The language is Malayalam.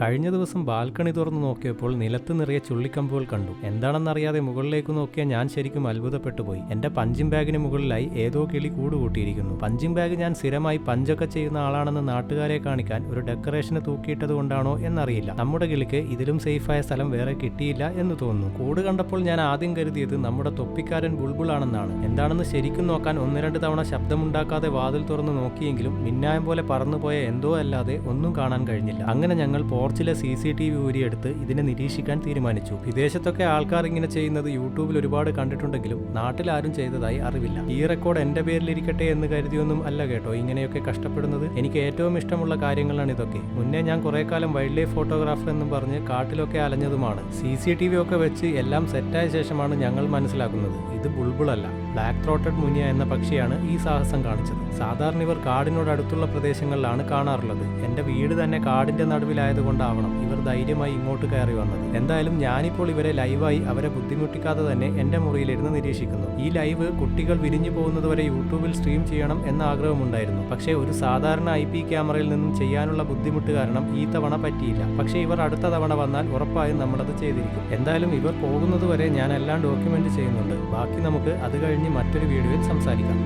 കഴിഞ്ഞ ദിവസം ബാൽക്കണി തുറന്നു നോക്കിയപ്പോൾ നിലത്ത് നിറയെ ചുള്ളിക്കമ്പുകൾ കണ്ടു. എന്താണെന്നറിയാതെ മുകളിലേക്ക് നോക്കിയ ഞാൻ ശരിക്കും അത്ഭുതപ്പെട്ടു പോയി എന്റെ പഞ്ചിങ് ബാഗിന് മുകളിലായി ഏതോ കിളി കൂടുകൂട്ടിയിരിക്കുന്നു. പഞ്ചിങ് ബാഗ് ഞാൻ സ്ഥിരമായി പഞ്ചൊക്കെ ചെയ്യുന്ന ആളാണെന്ന് നാട്ടുകാരെ കാണിക്കാൻ ഒരു ഡെക്കറേഷന് തൂക്കിയിട്ടത് കൊണ്ടാണോ എന്നറിയില്ല. നമ്മുടെ കിളിക്ക് ഇതിലും സേഫായ സ്ഥലം വേറെ കിട്ടിയില്ല എന്ന് തോന്നുന്നു. കൂട് കണ്ടപ്പോൾ ഞാൻ ആദ്യം കരുതിയത് നമ്മുടെ തൊപ്പിക്കാരൻ ബുൾബുൾ ആണെന്നാണ് എന്താണെന്ന് ശരിക്കും നോക്കാൻ ഒന്ന് രണ്ട് തവണ ശബ്ദമുണ്ടാക്കാതെ വാതിൽ തുറന്ന് നോക്കിയെങ്കിലും മിന്നായം പോലെ പറന്നുപോയ എന്തോ അല്ലാതെ ഒന്നും കാണാൻ കഴിഞ്ഞില്ല. അങ്ങനെ ഞങ്ങൾ പോർച്ചിലെ സി സി ടി വി ഊരിയെടുത്ത് ഇതിനെ നിരീക്ഷിക്കാൻ തീരുമാനിച്ചു. വിദേശത്തൊക്കെ ആൾക്കാർ ഇങ്ങനെ ചെയ്യുന്നത് യൂട്യൂബിൽ ഒരുപാട് കണ്ടിട്ടുണ്ടെങ്കിലും നാട്ടിൽ ആരും ചെയ്തതായി അറിവില്ല. ഈ റെക്കോർഡ് എന്റെ പേരിലിരിക്കട്ടെ എന്ന് കരുതിയൊന്നും അല്ല കേട്ടോ ഇങ്ങനെയൊക്കെ കഷ്ടപ്പെടുന്നത്. എനിക്ക് ഏറ്റവും ഇഷ്ടമുള്ള കാര്യങ്ങളാണ് ഇതൊക്കെ. മുന്നേ ഞാൻ കുറെ കാലം വൈൽഡ് ലൈഫ് ഫോട്ടോഗ്രാഫർ എന്നും പറഞ്ഞ് കാട്ടിലൊക്കെ അലഞ്ഞതുമാണ്. സി സി ടി വി ഒക്കെ വെച്ച് എല്ലാം സെറ്റായ ശേഷമാണ് ഞങ്ങൾ മനസ്സിലാക്കുന്നത്. ഇത് ബുൾബുളല്ല ബ്ലാക്ക് ത്രോട്ടഡ് മുനിയ എന്ന പക്ഷിയാണ് ഈ സാഹസം കാണിച്ചത്. സാധാരണ ഇവർ കാടിനോട് അടുത്തുള്ള പ്രദേശങ്ങളിലാണ് കാണാറുള്ളത്. എന്റെ വീട് തന്നെ കാടിന്റെ നടുവിലായതുകൊണ്ടാവണം ഇവർ ധൈര്യമായി ഇങ്ങോട്ട് കയറി വന്നത്. എന്തായാലും ഞാനിപ്പോൾ ഇവരെ ലൈവായി അവരെ ബുദ്ധിമുട്ടിക്കാതെ തന്നെ എന്റെ മുറിയിലിരുന്ന് നിരീക്ഷിക്കുന്നു. ഈ ലൈവ് കുട്ടികൾ വിരിഞ്ഞു പോകുന്നത് വരെ യൂട്യൂബിൽ സ്ട്രീം ചെയ്യണം എന്ന ആഗ്രഹമുണ്ടായിരുന്നു. പക്ഷേ ഒരു സാധാരണ ഐ പി ക്യാമറയിൽ നിന്നും ചെയ്യാനുള്ള ബുദ്ധിമുട്ട് കാരണം ഈ തവണ പറ്റിയില്ല. പക്ഷേ ഇവർ അടുത്ത തവണ വന്നാൽ ഉറപ്പായും നമ്മളത് ചെയ്തിരിക്കും. എന്തായാലും ഇവർ പോകുന്നതുവരെ ഞാൻ എല്ലാം ഡോക്യുമെന്റ് ചെയ്യുന്നുണ്ട്. ബാക്കി നമുക്ക് അത് കഴിഞ്ഞ് മറ്റൊരു വീഡിയോയിൽ സംസാരിക്കാം.